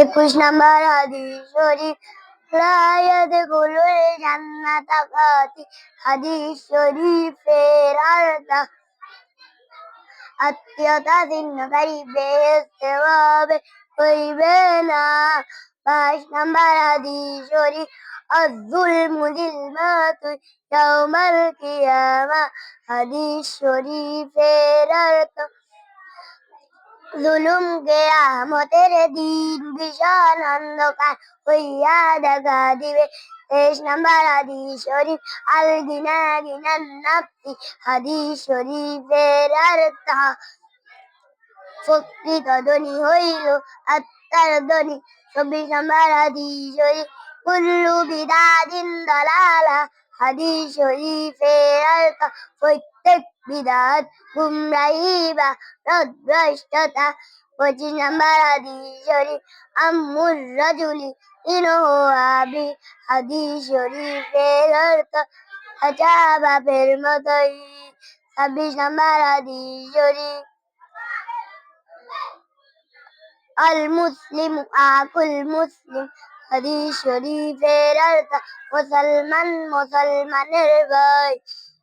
একুশ নাম্বার হাদিস শরীফ রায়াত গুলোর জান্নাত কাতি হাদিস শরীফের অর্থ আত্মীয়তা ছিন্নকারী বেহেস্তে হবে হইবে না বাইশ নাম্বার হাদিস শরীফ الظلم ظلمات يوم القيامة হাদিস শরীফের অর্থ জুলুমকে আহমতের দিন ভীষণ অন্ধকার হইয়া দেখা দিবে। তেইশ নাম্বার হাদিস শরীফ আল গিনা গিনান নাফসি। হাদিস শরীফের অর্থ প্রকৃত ধ্বনি হইল আত্মার ধ্বনি। চব্বিশ নাম্বার হাদিস শরীফ, কুল্লু দলালা হাদিস শরীফের অর্থ প্রত্যেক বিদাত গুমরাহি বা ভ্রষ্টতা পঁচিশ নাম্বার হাদিস শরীফ আম্মুর রাজুলি আবি। হাদিস শরীফের অর্থ বাপের মতোই। ছাব্বিশ নাম্বার হাদিস শরীফ মুসলিম আকুল মুসলিম। হাদিস শরীফের অর্থ মুসলমান মুসলমানের ভাই